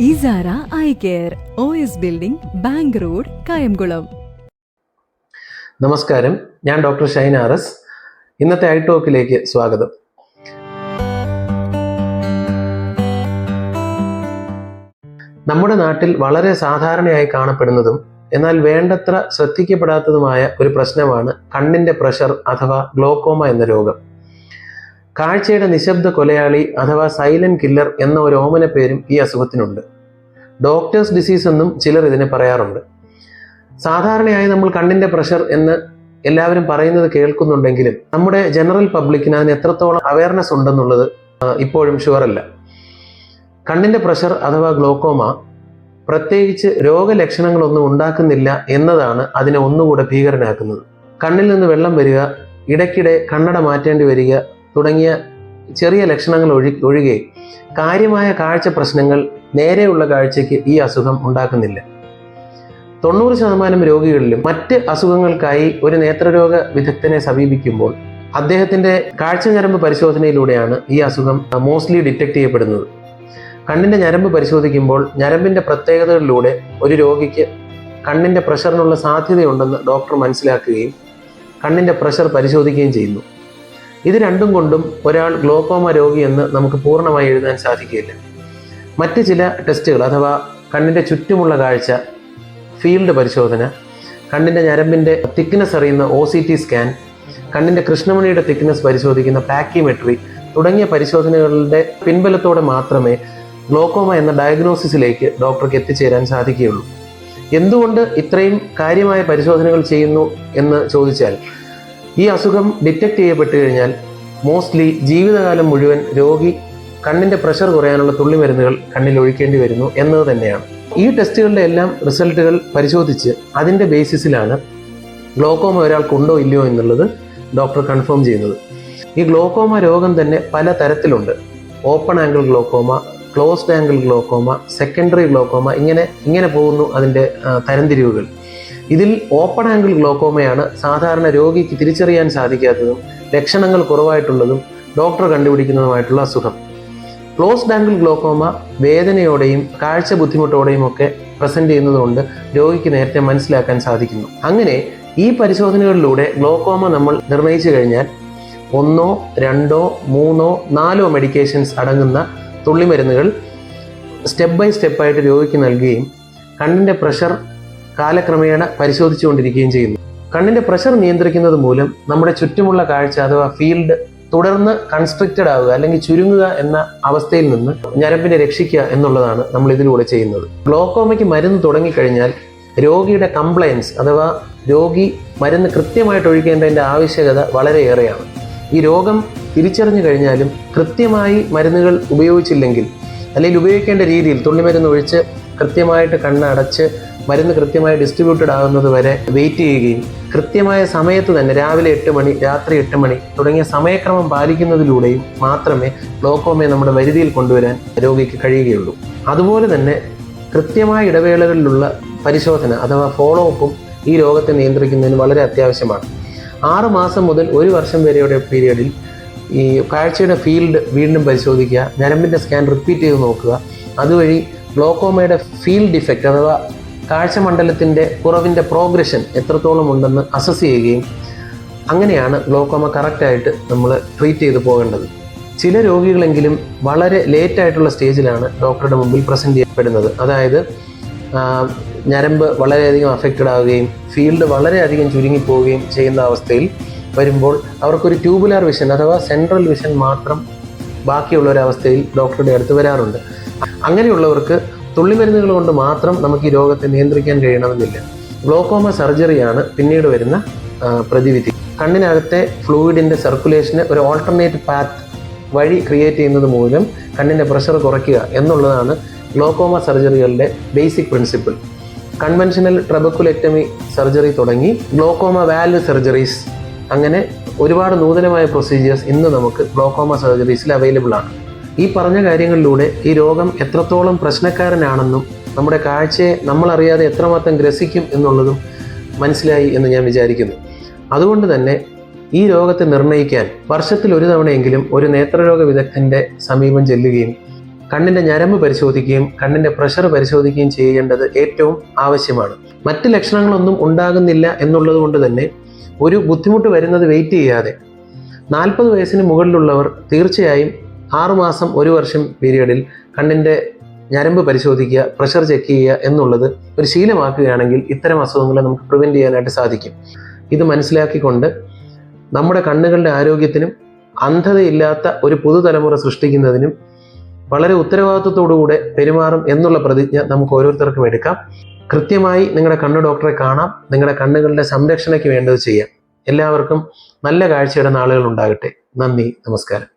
ഇസാര I care O S building bank road Kayamkulam. നമസ്കാരം. ഞാൻ doctor Shine R S. ഇന്നത്തെ I ടോക്കിലേക്ക് സ്വാഗതം. നമ്മുടെ നാട്ടിൽ വളരെ സാധാരണയായി കാണപ്പെടുന്നതും എന്നാൽ വേണ്ടത്ര ശ്രദ്ധിക്കപ്പെടാത്തതുമായ ഒരു പ്രശ്നമാണ് കണ്ണിന്റെ പ്രഷർ അഥവാ ഗ്ലോക്കോമ എന്ന രോഗം. കാഴ്ചയുടെ നിശബ്ദ കൊലയാളി അഥവാ സൈലന്റ് കില്ലർ എന്ന ഒരു ഓമന പേരും ഈ അസുഖത്തിനുണ്ട്. ഡോക്ടേഴ്സ് ഡിസീസ് എന്നും ചിലർ ഇതിനെ പറയാറുണ്ട്. സാധാരണയായി നമ്മൾ കണ്ണിന്റെ പ്രഷർ എന്ന് എല്ലാവരും പറയുന്നത് കേൾക്കുന്നുണ്ടെങ്കിലും നമ്മുടെ ജനറൽ പബ്ലിക്കിന് അതിന് എത്രത്തോളം അവയർനെസ് ഉണ്ടെന്നുള്ളത് ഇപ്പോഴും ഷുവർ അല്ല. കണ്ണിന്റെ പ്രഷർ അഥവാ ഗ്ലോക്കോമ പ്രത്യേകിച്ച് രോഗലക്ഷണങ്ങളൊന്നും ഉണ്ടാക്കുന്നില്ല എന്നതാണ് അതിനെ ഒന്നുകൂടെ ഭീകരനാക്കുന്നത്. കണ്ണിൽ നിന്ന് വെള്ളം വരിക ഇടയ്ക്കിടെ കണ്ണട മാറ്റേണ്ടി വരിക തുടങ്ങിയ ചെറിയ ലക്ഷണങ്ങൾ ഒഴി ഒഴികെ കാര്യമായ കാഴ്ച പ്രശ്നങ്ങൾ നേരെയുള്ള കാഴ്ചയ്ക്ക് ഈ അസുഖം ഉണ്ടാക്കുന്നില്ല. തൊണ്ണൂറ് ശതമാനം രോഗികളിലും മറ്റ് അസുഖങ്ങൾക്കായി ഒരു നേത്രരോഗ വിദഗ്ധനെ സമീപിക്കുമ്പോൾ അദ്ദേഹത്തിന്റെ കാഴ്ച ഞരമ്പ് പരിശോധനയിലൂടെയാണ് ഈ അസുഖം മോസ്റ്റ്ലി ഡിറ്റക്ട് ചെയ്യപ്പെടുന്നത്. കണ്ണിന്റെ ഞരമ്പ് പരിശോധിക്കുമ്പോൾ ഞരമ്പിന്റെ പ്രത്യേകതകളിലൂടെ ഒരു രോഗിക്ക് കണ്ണിന്റെ പ്രഷറിനുള്ള സാധ്യതയുണ്ടെന്ന് ഡോക്ടർ മനസ്സിലാക്കുകയും കണ്ണിന്റെ പ്രഷർ പരിശോധിക്കുകയും ചെയ്യുന്നു. ഇത് രണ്ടും കൊണ്ടും ഒരാൾ ഗ്ലോക്കോമ രോഗിയെന്ന് നമുക്ക് പൂർണമായി എഴുതാൻ സാധിക്കില്ല മറ്റ് ചില ടെസ്റ്റുകൾ അഥവാ കണ്ണിന്റെ ചുറ്റുമുള്ള കാഴ്ച ഫീൽഡ് പരിശോധന കണ്ണിന്റെ ഞരമ്പിന്റെ തിക്നെസ് അറിയുന്ന ഒ സി ടി സ്കാൻ കണ്ണിന്റെ കൃഷ്ണമണിയുടെ തിക്നെസ് പരിശോധിക്കുന്ന പാക്കിമെട്രി തുടങ്ങിയ പരിശോധനകളുടെ പിൻബലത്തോടെ മാത്രമേ ഗ്ലോക്കോമ എന്ന ഡയഗ്നോസിസിലേക്ക് ഡോക്ടർക്ക് എത്തിച്ചേരാൻ സാധിക്കുകയുള്ളൂ. എന്തുകൊണ്ട് ഇത്രയും കാര്യമായ പരിശോധനകൾ ചെയ്യുന്നു എന്ന് ചോദിച്ചാൽ ഈ അസുഖം ഡിറ്റക്ട് ചെയ്യപ്പെട്ടു കഴിഞ്ഞാൽ മോസ്റ്റ്ലി ജീവിതകാലം മുഴുവൻ രോഗി കണ്ണിന്റെ പ്രഷർ കുറയാനുള്ള തുള്ളിമരുന്നുകൾ കണ്ണിൽ ഒഴിക്കേണ്ടി വരുന്നു എന്നത് തന്നെയാണ്. ഈ ടെസ്റ്റുകളുടെ എല്ലാം റിസൾട്ടുകൾ പരിശോധിച്ച് അതിന്റെ ബേസിസിലാണ് ഗ്ലോക്കോമ ഒരാൾക്കുണ്ടോ ഇല്ലയോ എന്നുള്ളത് ഡോക്ടർ കൺഫേം ചെയ്യുന്നത്. ഈ ഗ്ലോക്കോമ രോഗം തന്നെ പല തരത്തിലുണ്ട്. Open angle glaucoma closed angle glaucoma secondary glaucoma ഇങ്ങനെ ഇങ്ങനെ പോകുന്നു അതിന്റെ തരംതിരിവുകൾ. ഇതിൽ ഓപ്പൺ ആംഗിൾ ഗ്ലോക്കോമയാണ് സാധാരണ രോഗിക്ക് തിരിച്ചറിയാൻ സാധിക്കാത്തതും ലക്ഷണങ്ങൾ കുറവായിട്ടുള്ളതും ഡോക്ടർ കണ്ടുപിടിക്കുന്നതുമായിട്ടുള്ള അസുഖം. ക്ലോസ്ഡ് ആംഗിൾ ഗ്ലോക്കോമ വേദനയോടെയും കാഴ്ച ബുദ്ധിമുട്ടോടെയും ഒക്കെ പ്രസന്റ് ചെയ്യുന്നതുകൊണ്ട് രോഗിക്ക് നേരത്തെ മനസ്സിലാക്കാൻ സാധിക്കുന്നു. അങ്ങനെ ഈ പരിശോധനകളിലൂടെ ഗ്ലോക്കോമ നമ്മൾ നിർണയിച്ചു കഴിഞ്ഞാൽ ഒന്നോ രണ്ടോ മൂന്നോ നാലോ മെഡിക്കേഷൻസ് അടങ്ങുന്ന തുള്ളിമരുന്നുകൾ സ്റ്റെപ്പ് ബൈ സ്റ്റെപ്പായിട്ട് രോഗിക്ക് നൽകുകയും കണ്ണിന്റെ പ്രഷർ കാലക്രമേണ പരിശോധിച്ചുകൊണ്ടിരിക്കുകയും ചെയ്യുന്നു. കണ്ണിന്റെ പ്രഷർ നിയന്ത്രിക്കുന്നത് മൂലം നമ്മുടെ ചുറ്റുമുള്ള കാഴ്ച അഥവാ ഫീൽഡ് തുടർന്ന് കൺസ്ട്രക്റ്റഡ് ആവുക അല്ലെങ്കിൽ ചുരുങ്ങുക എന്ന അവസ്ഥയിൽ നിന്ന് ഞരമ്പിനെ രക്ഷിക്കുക എന്നുള്ളതാണ് നമ്മൾ ഇതിലൂടെ ചെയ്യുന്നത്. ഗ്ലോക്കോമയ്ക്ക് മരുന്ന് തുടങ്ങിക്കഴിഞ്ഞാൽ രോഗിയുടെ കംപ്ലയൻസ് അഥവാ രോഗി മരുന്ന് കൃത്യമായിട്ട് ഒഴിക്കേണ്ടതിന്റെ ആവശ്യകത വളരെയേറെയാണ് ഈ രോഗം തിരിച്ചറിഞ്ഞു കഴിഞ്ഞാലും കൃത്യമായി മരുന്നുകൾ ഉപയോഗിച്ചില്ലെങ്കിൽ അല്ലെങ്കിൽ ഉപയോഗിക്കേണ്ട രീതിയിൽ തുള്ളിമരുന്ന് ഒഴിച്ച് കൃത്യമായിട്ട് കണ്ണടച്ച് മരുന്ന് കൃത്യമായി ഡിസ്ട്രിബ്യൂട്ടഡ് ആകുന്നത് വരെ വെയിറ്റ് ചെയ്യുകയും കൃത്യമായ സമയത്ത് തന്നെ രാവിലെ എട്ട് മണി രാത്രി എട്ട് മണി തുടങ്ങിയ സമയക്രമം പാലിക്കുന്നതിലൂടെയും മാത്രമേ ഗ്ലോക്കോമയെ നമ്മുടെ വരുതിയിൽ കൊണ്ടുവരാൻ രോഗിക്ക് കഴിയുകയുള്ളൂ. അതുപോലെ തന്നെ കൃത്യമായ ഇടവേളകളിലുള്ള പരിശോധന അഥവാ ഫോളോ അപ്പും ഈ രോഗത്തെ നിയന്ത്രിക്കുന്നതിന് വളരെ അത്യാവശ്യമാണ്. ആറ് മാസം മുതൽ ഒരു വർഷം വരെയുടെ പീരീഡിൽ ഈ കാഴ്ചയുടെ ഫീൽഡ് വീണ്ടും പരിശോധിക്കുക ഞരമ്പിന്റെ സ്കാൻ റിപ്പീറ്റ് ചെയ്ത് നോക്കുക. അതുവഴി ഗ്ലോക്കോമയുടെ ഫീൽഡ് ഡിഫക്റ്റ് അഥവാ കാഴ്ചമണ്ഡലത്തിന്റെ കുറവിന്റെ പ്രോഗ്രഷൻ എത്രത്തോളം ഉണ്ടെന്ന് അസസ് ചെയ്യുകയും അങ്ങനെയാണ് ഗ്ലോക്കോമ കറക്റ്റായിട്ട് നമ്മൾ ട്രീറ്റ് ചെയ്ത് പോകേണ്ടത്. ചില രോഗികളെങ്കിലും വളരെ ലേറ്റ് ആയിട്ടുള്ള സ്റ്റേജിലാണ് ഡോക്ടറുടെ മുമ്പിൽ പ്രസന്റ് ചെയ്യപ്പെടുന്നത്. അതായത് ഞരമ്പ് വളരെയധികം അഫക്റ്റഡ് ആവുകയും ഫീൽഡ് വളരെയധികം ചുരുങ്ങിപ്പോവുകയും ചെയ്യുന്ന അവസ്ഥയിൽ വരുമ്പോൾ അവർക്കൊരു ട്യൂബുലാർ വിഷൻ അഥവാ സെൻട്രൽ വിഷൻ മാത്രം ബാക്കിയുള്ള ഒരു അവസ്ഥയിൽ ഡോക്ടറുടെ അടുത്ത് വരാറുണ്ട്. അങ്ങനെയുള്ളവർക്ക് തുള്ളിമരുന്നുകൾ കൊണ്ട് മാത്രം നമുക്ക് ഈ രോഗത്തെ നിയന്ത്രിക്കാൻ കഴിയണമെന്നില്ല. ഗ്ലോക്കോമ സർജറിയാണ് പിന്നീട് വരുന്ന പ്രതിവിധി. കണ്ണിനകത്തെ ഫ്ലൂയിഡിന്റെ സർക്കുലേഷന് ഒരു ഓൾട്ടർനേറ്റ് പാത്ത് വഴി ക്രിയേറ്റ് ചെയ്യുന്നത് മൂലം കണ്ണിന്റെ പ്രഷർ കുറയ്ക്കുക എന്നുള്ളതാണ് glaucoma സർജറികളുടെ basic principle conventional trabeculectomy surgery തുടങ്ങി ഗ്ലോക്കോമ വാൽവ് സർജറീസ് അങ്ങനെ ഒരുപാട് നൂതനമായ പ്രൊസീജിയേഴ്സ് ഇന്ന് നമുക്ക് ഗ്ലോക്കോമ സർജറീസിൽ അവൈലബിൾ ആണ്. ഈ പറഞ്ഞ കാര്യങ്ങളിലൂടെ ഈ രോഗം എത്രത്തോളം പ്രശ്നക്കാരനാണെന്നും നമ്മുടെ കാഴ്ചയെ നമ്മളറിയാതെ എത്രമാത്രം ഗ്രസിക്കും എന്നുള്ളതും മനസ്സിലായി എന്ന് ഞാൻ വിചാരിക്കുന്നു. അതുകൊണ്ട് തന്നെ ഈ രോഗത്തെ നിർണയിക്കാൻ വർഷത്തിൽ ഒരു തവണയെങ്കിലും ഒരു നേത്രരോഗ വിദഗ്ധന്റെ സമീപം ചെല്ലുകയും കണ്ണിന്റെ ഞരമ്പ് പരിശോധിക്കുകയും കണ്ണിന്റെ പ്രഷർ പരിശോധിക്കുകയും ചെയ്യേണ്ടത് ഏറ്റവും ആവശ്യമാണ്. മറ്റ് ലക്ഷണങ്ങളൊന്നും ഉണ്ടാകുന്നില്ല എന്നുള്ളത് കൊണ്ട് തന്നെ ഒരു ബുദ്ധിമുട്ട് വരുന്നത് വെയിറ്റ് ചെയ്യാതെ. നാൽപ്പത് വയസ്സിന് മുകളിലുള്ളവർ തീർച്ചയായും ആറുമാസം ഒരു വർഷം പീരീഡിൽ കണ്ണിന്റെ ഞരമ്പ് പരിശോധിക്കുക പ്രഷർ ചെക്ക് ചെയ്യുക എന്നുള്ളത് ഒരു ശീലമാക്കുകയാണെങ്കിൽ ഇത്തരം അസുഖങ്ങളെ നമുക്ക് പ്രിവെന്റ് ചെയ്യാനായിട്ട് സാധിക്കും. ഇത് മനസ്സിലാക്കിക്കൊണ്ട് നമ്മുടെ കണ്ണുകളുടെ ആരോഗ്യത്തിനും അന്ധതയില്ലാത്ത ഒരു പുതുതലമുറ സൃഷ്ടിക്കുന്നതിനും വളരെ ഉത്തരവാദിത്വത്തോടുകൂടെ പെരുമാറും എന്നുള്ള പ്രതിജ്ഞ നമുക്ക് ഓരോരുത്തർക്കും എടുക്കാം. കൃത്യമായി നിങ്ങളുടെ കണ്ണു ഡോക്ടറെ കാണാം. നിങ്ങളുടെ കണ്ണുകളുടെ സംരക്ഷണയ്ക്ക് വേണ്ടത് ചെയ്യാം. എല്ലാവർക്കും നല്ല കാഴ്ചയുടെ നാളുകൾ ഉണ്ടാകട്ടെ. നന്ദി നമസ്കാരം.